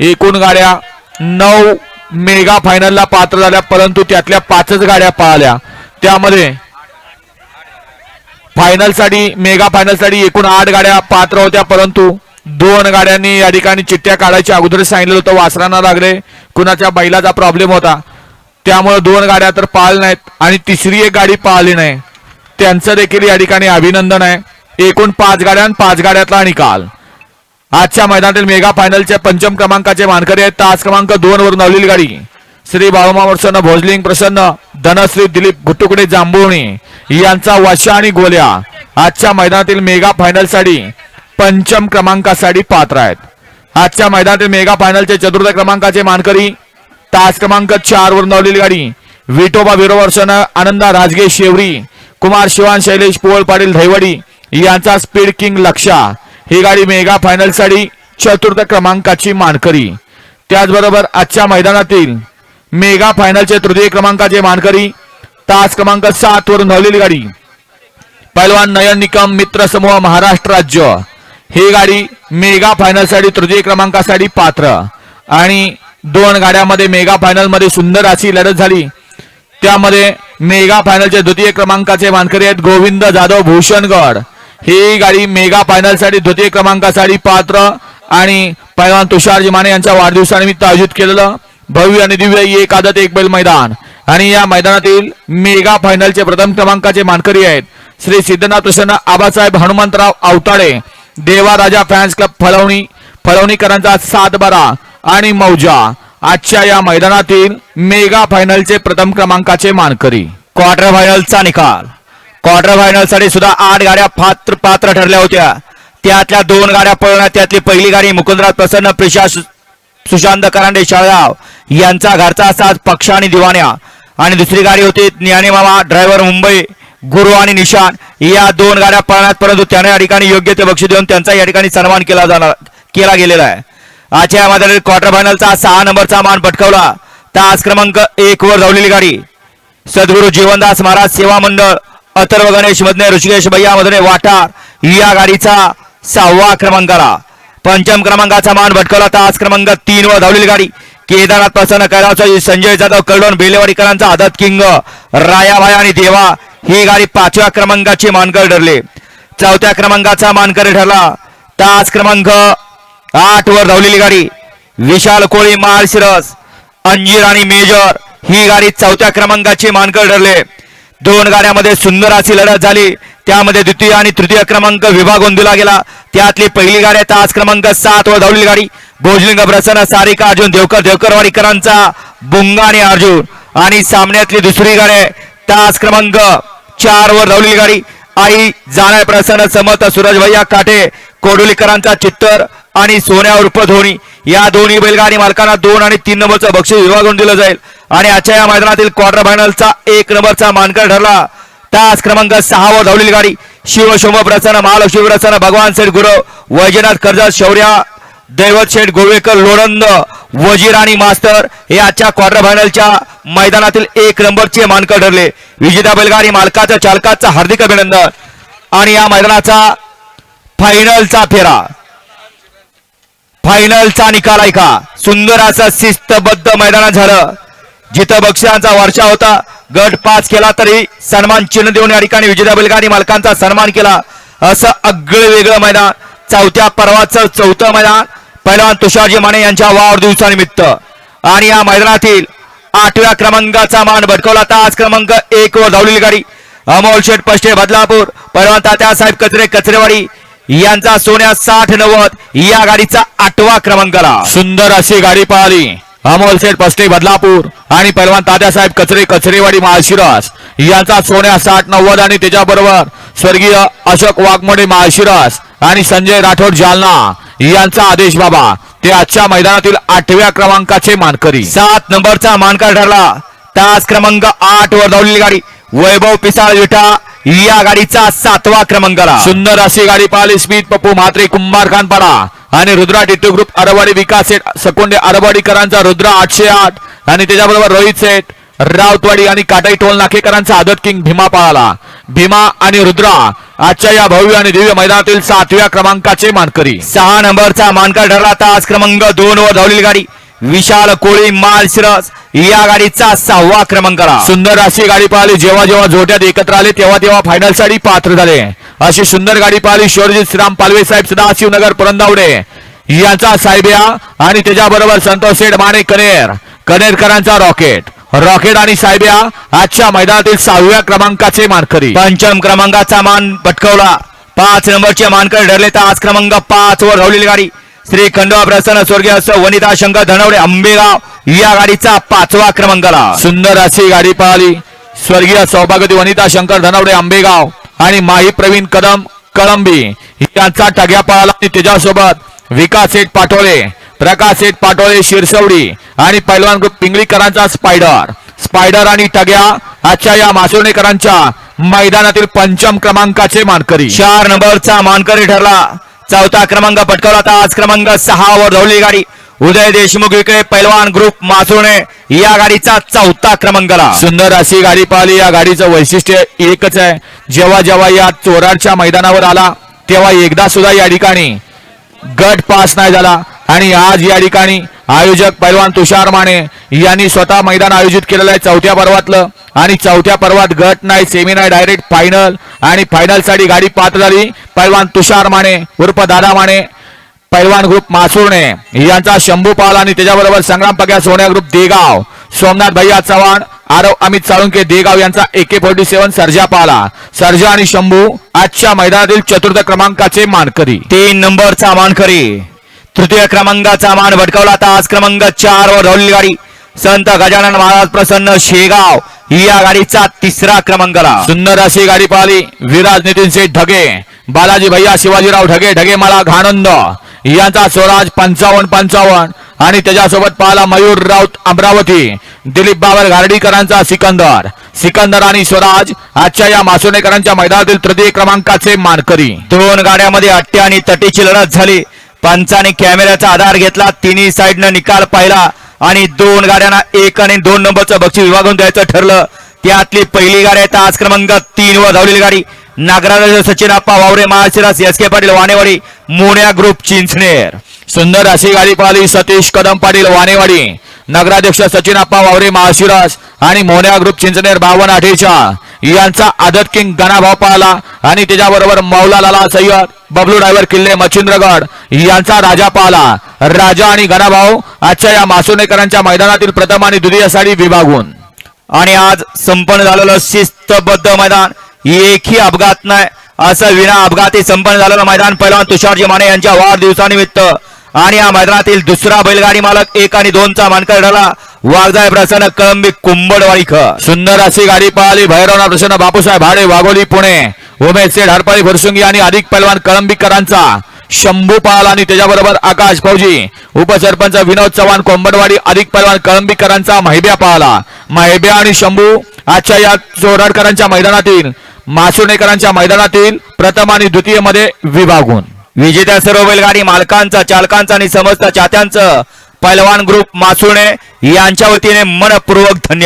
एकूण गाड्या नऊ मेगा फायनलला पात्र झाल्या परंतु त्यातल्या पाचच गाड्या पाळल्या. त्यामध्ये फायनलसाठी मेगा फायनलसाठी एकूण आठ गाड्या पात्र होत्या परंतु दोन गाड्यांनी या ठिकाणी चिठ्ठ्या काढायच्या अगोदर सांगितलं होतं वासरांना लागले. कुणाच्या बैलाचा प्रॉब्लेम होता. त्यामुळे दोन गाड्या तर पाळल्या नाहीत आणि तिसरी एक गाडी पाळली नाही. त्यांचं देखील या ठिकाणी अभिनंदन आहे. एकूण पाच गाड्या आणि पाच गाड्यातला निकाल. आजच्या मैदानातील मेगा फायनलच्या पंचम क्रमांकाचे मानकरी आहेत. तास क्रमांक दोन वरून नवलेली गाडी. श्री बाळूमा प्रसन्न भोजलिंग प्रसन्न धनश्री दिलीप गुट्टुकडे जांभुळणी यांचा वशा आणि गोल्या. आजच्या मैदानातील मेगा फायनलसाठी पंचम क्रमांकासाठी पात्र आहेत. आजच्या मैदानातील मेगा फायनलचे चतुर्थ क्रमांकाचे मानकरी तास क्रमांक चार वरून धावलेली गाडी. विठोबा विरोवर्षण आनंदा राजगे शेवरी कुमार शिवान शैलेश पोवळ पाटील धैवडी यांचा स्पीड किंग लक्षा. ही गाडी मेगा फायनलसाठी चतुर्थ क्रमांकाची मानकरी. त्याचबरोबर आजच्या मैदानातील मेगा फायनलचे तृतीय क्रमांकाचे मानकरी तास क्रमांक सात वरून धावलेली गाडी. पैलवान नयन निकम मित्र समूह महाराष्ट्र राज्य. ही गाडी मेगा फायनलसाठी तृतीय क्रमांकासाठी पात्र. आणि दोन गाड्यामध्ये मेगा फायनलमध्ये सुंदर अशी लढत झाली. त्यामध्ये मेगा फायनलचे द्वितीय क्रमांकाचे मानकरी आहेत गोविंद जाधव भूषणगड. ही गाडी मेगा फायनलसाठी द्वितीय क्रमांकासाठी पात्र आणि पैलवान तुषारजी माने यांच्या वाढदिवसानिमित्त आयोजित केलेलं भव्य आणि दिव्य एक आदत एक बैल मैदान. आणि या मैदानातील मेगा फायनलचे प्रथम क्रमांकाचे मानकरी आहेत श्री सिद्धनाथ प्रसन्न आबासाहेब हनुमंतराव आवताडे देवा राजा फॅन्स क्लब फलवणी फलवणीकरांचा सात बारा आणि मौजा. आजच्या या मैदानातील मेगा फायनलचे प्रथम क्रमांकाचे मानकरी. क्वार्टर फायनलचा निकाल. क्वार्टर फायनलसाठी सुद्धा आठ गाड्या पात्र पात्र ठरल्या होत्या. त्यातल्या दोन गाड्या पळवण्यात त्यातली पहिली गाडी मुकुंदराज प्रसन्न प्रिशा सु- सुशांत करांडे शाळगाव. यांचा घरचा साथ पक्ष आणि दिवाण्या. आणि दुसरी गाडी होती ज्ञानीमामा ड्रायव्हर मुंबई गुरु आणि निशान. या दोन गाड्या पळण्यात परंतु त्याने या ठिकाणी योग्य ते बक्षी देऊन त्यांचा या ठिकाणी सन्मान केला जाणार केला गेलेला आहे. आजच्या या मैदानातील क्वार्टर फायनलचा सहा नंबरचा मान पटकावला. तास क्रमांक एक वर धावलेली गाडी. सद्गुरू जीवनदास महाराज सेवा मंडळ अथर्व गणेश मधने ऋषिकेश भैया मधने वाटार या गाडीचा सहावा क्रमांकाला पंचम क्रमांकाचा मान भटकवला तास क्रमांक तीन वर धावलेली गाडी. केदारनाथ प्रसन्न कैलावचा संजय जाधव कलडोन बेलेवाडीकरांचा आदत किंग रायाभाई आणि देवा. ही गाडी पाचव्या क्रमांकाची मानकर ठरले. चौथ्या क्रमांकाचा मानकरी ठरला. तास क्रमांक आठ वर धावलेली गाडी. विशाल कोळी माळशिरस अंजीर आणि मेजर. ही गाडी चौथ्या क्रमांकाची मानकर ठरले. दोन गाड्यामध्ये सुंदर अशी लढत झाली. त्यामध्ये द्वितीय आणि तृतीय क्रमांक विभागून दिला गेला. त्यातली पहिली गाडी तास क्रमांक सात व धावलेली गाडी. भोजलिंग प्रसन्न सारिका अर्जुन देवकर देवकरवाडीकरांचा बुंगा आणि अर्जुन. आणि सामन्यातली दुसरी गाडी तास क्रमांक चार वर धावलेली गाडी. आई जाणार प्रसन्न समर्थ सूरज भैया काठे कोडोलीकरांचा चित्तर आणि सोन्या उर्फ धोनी. या दोन्ही बैलगाडी मालकांना दोन आणि तीन नंबरचं बक्षीस विभागून दिलं जाईल. आणि आजच्या या मैदानातील क्वार्टर फायनलचा एक नंबरचा मानकर ठरला. तास क्रमांक सहावर धावलेली गाडी. शिवशोभ प्रसन्न महालक्ष्मी प्रसन्न भगवान शेठ गुरव वैजनाथ कर्जा शौर्या दैवत शेठ गोवेकर लोणंद वजीर आणि मास्तर हे आजच्या क्वार्टर फायनलच्या मैदानातील एक नंबरचे मानकर ठरले. विजेता बैलगाडी मालकाचा चालकाचं हार्दिक अभिनंदन. आणि या मैदानाचा फायनलचा फेरा. फायनलचा निकाल ऐका. सुंदर असं शिस्तबद्ध मैदान झालं. जिथं बक्षिसांचा वर्षा होता गट पाच केला तरी सन्मान चिन्ह देऊन या ठिकाणी विजेता बैलगाडी मालकांचा सन्मान केला. असं अगळं वेगळं मैदान चौथ्या पर्वाचं चौथं मैदान पहिलवान तुषारजी माने यांच्या वाढदिवसानिमित्त. आणि या मैदानातील आठव्या क्रमांकाचा मान भटकवला. तास क्रमांक एक वर धावलेली गाडी अमोल शेठ पष्टे बदलापूर पहिलवान तात्यासाहेब कचरे कचरेवाडी यांचा सोन्या साठ नव्वद या गाडीचा आठवा क्रमांकाला. सुंदर अशी गाडी पाहिली. अमोल शेठ पस्टे बदलापूर आणि पैलवान तात्यासाहेब कचरे कचरेवाडी माळशिरस यांचा सोन्या साठ नव्वद आणि त्याच्याबरोबर स्वर्गीय अशोक वाघमोडे माळशिरस आणि संजय राठोड जालना. यांचा आदेश बाबा ते आजच्या मैदानातील आठव्या क्रमांकाचे मानकरी. सात नंबरचा मानकर ठरला. तास क्रमांक आठ वर धावलेली गाडी. वैभव पिसाळ विठा या गाडीचा सातवा क्रमांकाला. सुंदर अशी गाडी पाहिली स्मित पप्पू म्हात्रे कुंभार खानपाडा. आणि रुद्रा टिट्टू ग्रुप अरवाडी विकास सेठ सकोंडे अरवाडीकरांचा रुद्रा आठशे आठ. आणि त्याच्याबरोबर रोहित सेठ राऊतवाडी आणि काटाई टोल नाकेकरांचा आदत किंग भीमा पळाला. भीमा आणि रुद्रा आजच्या या भव्य आणि दिव्य मैदानातील सातव्या क्रमांकाचे मानकरी. सहा नंबरचा मानकर ठरला तास क्रमांक दोन वर धावलेली गाडी. विशाल कोळी मालशिरस या गाडीचा सहावा क्रमांकाला सुंदर अशी गाडी पाहिली. जेव्हा जेव्हा जोट्यात एकत्र आले तेव्हा तेव्हा फायनलसाठी पात्र झाले. अशी सुंदर गाडी पाहिली शौर्यजित श्रीराम पालवे साहेब सदाशिवनगर पुरंदावडे. यांचा साहेब्या आणि त्याच्याबरोबर संतोष सेठ माने कनेर. कनेरकरांचा रॉकेट. रॉकेट आणि साहेब्या आजच्या मैदानातील सहाव्या क्रमांकाचे मानकरी. पंचम क्रमांकाचा मान पटकवला. पाच नंबरचे मानकर ठरले तास क्रमांक पाच वर धावलेली गाडी. श्री खंडोबा प्रसन्न स्वर्गीय असं वनिता शंकर धनवडे आंबेगाव या गाडीचा पाचवा क्रमांकाला. सुंदर अशी गाडी पाहिली. स्वर्गीय सौभाग्यवती वनिता शंकर धनवडे आंबेगाव. आणि माही प्रवीण कदम कळंबी यांचा टग्या पळाला आणि त्याच्यासोबत विकास शेठ पाटोळे प्रकाश शेठ पाटोळे शिरसवडी आणि पैलवान ग्रुप पिंगळीकरांचा स्पायडर. स्पायडर आणि टग्या आजच्या या मासोळणेकरांच्या मैदानातील पंचम क्रमांकाचे मानकरी. चार नंबरचा मानकरी ठरला. चौथा क्रमांक पटकावला आज क्रमांक सहा वर धावलेली गाडी. उदय देशमुख विखे पैलवान ग्रुप मासोणे या गाडीचा चौथा क्रमांकाला सुंदर अशी गाडी पाहिली. या गाडीचं वैशिष्ट्य एकच आहे. जेव्हा जेव्हा या चोराडच्या मैदानावर आला तेव्हा एकदा सुद्धा या ठिकाणी गट पास नाही झाला. आणि आज या ठिकाणी आयोजक पैलवान तुषार माने यांनी स्वतः मैदान आयोजित केलेलं आहे चौथ्या पर्वातलं. आणि चौथ्या पर्वात गट नाही सेमी नाही डायरेक्ट फायनल आणि फायनलसाठी गाडी पात्र झाली. पैलवान तुषार माने उर्फ दादा माने पैलवान ग्रुप मासुर्णे यांचा शंभू पाल आणि त्याच्याबरोबर संग्राम पग्या सोन्या ग्रुप देगाव सोमनाथ भैया चव्हाण आरव अमित साळुंके देगाव यांचा एके फोर्टी सेव्हन सर्जा पाला सर्जा आणि शंभू आजच्या मैदानातील चतुर्थ क्रमांकाचे मानकरी. तीन नंबरचा मानकरी. तृतीय क्रमांकाचा मान भटकावला तास क्रमांक चार वर धावलेली गाडी. संत गजानन महाराज प्रसन्न शेगाव या गाडीचा तिसरा क्रमांकाला. सुंदर अशी गाडी पाहिली. विराज नितीन शेठ ढगे बालाजी भैया शिवाजीराव ढगे ढगे मला घाणंद. यांचा स्वराज पंचावन्न पंचावन्न. आणि त्याच्यासोबत पाहिला मयूर राऊत अमरावती. दिलीप बाबर घारडीकरांचा सिकंदर. सिकंदर आणि स्वराज आजच्या या मासुनेकरांच्या मैदानातील तृतीय क्रमांकाचे मानकरी. दोन गाड्यामध्ये अट्टे आणि तटीची लढत झाली. पंचाने कॅमेऱ्याचा आधार घेतला. तिन्ही साईडनं निकाल पाहिला. आणि दोन गाड्यांना एक आणि दोन नंबरचं बक्षीस विभागून द्यायचं ठरलं. त्यातली पहिली गाडी आहे तास क्रमांक तीन वर धावलेली गाडी. नागराज सचिन आप्पा वावरे महाशिरास एस के पाटील वानेवाडी मोन्या ग्रुप चिंचणेर सुंदर अशी गाडी पाहिली सतीश कदम पाटील वानेवाडी नगराध्यक्ष सचिन अप्पा वावरे महाशिरास आणि मोन्या ग्रुप चिंचनेर बावन आठेच्या. यांचा आदत किंग गणाभाव पाहिला आणि त्याच्याबरोबर मौला लाला सय्यद बबलू ड्रायव्हर किल्ले मच्छिंद्रगड यांचा राजा पाहिला. राजा आणि गणाभाऊ आजच्या या मासुनेकरांच्या मैदानातील प्रथम आणि द्वितीय साडी विभागून. आणि आज संपन्न झालेलं शिस्तबद्ध मैदान. एकही अपघात नाही. असं विना अपघाती संपन्न झालेलं मैदान पहिलवान तुषारजी माने यांच्या वाढदिवसानिमित्त. आणि या मैदानातील दुसरा बैलगाडी मालक एक आणि दोनचा मानकर ठरला. वाघजाय प्रसन्न कळंबी कुंभडवाडीकर सुंदर अशी गाडी पळाली भैरवना प्रसन्न बापूसाहेब भाडे वाघोली पुणे. उमेश सेठ हरपाळी फुरसुंगी आणि अधिक पैलवान कळंबीकरांचा. शंभू पाल आणि त्याच्याबरोबर आकाश फौजी. उपसरपंच विनोद चव्हाण कोंबडवाडी अधिक पैलवान कळंबीकरांचा महिब्या पाहला. महिब्या आणि शंभू आजच्या या चोराडकरांच्या मैदानातील मासुणेकरांच्या मैदानातील प्रथम आणि द्वितीयमध्ये विभागून. विजेत्या सर्व बैलगाडी मालकांचा चालकांचा आणि समस्त चात्यांचं पैलवान ग्रुप मासुणे यांच्या वतीने मनपूर्वक धन्यवाद.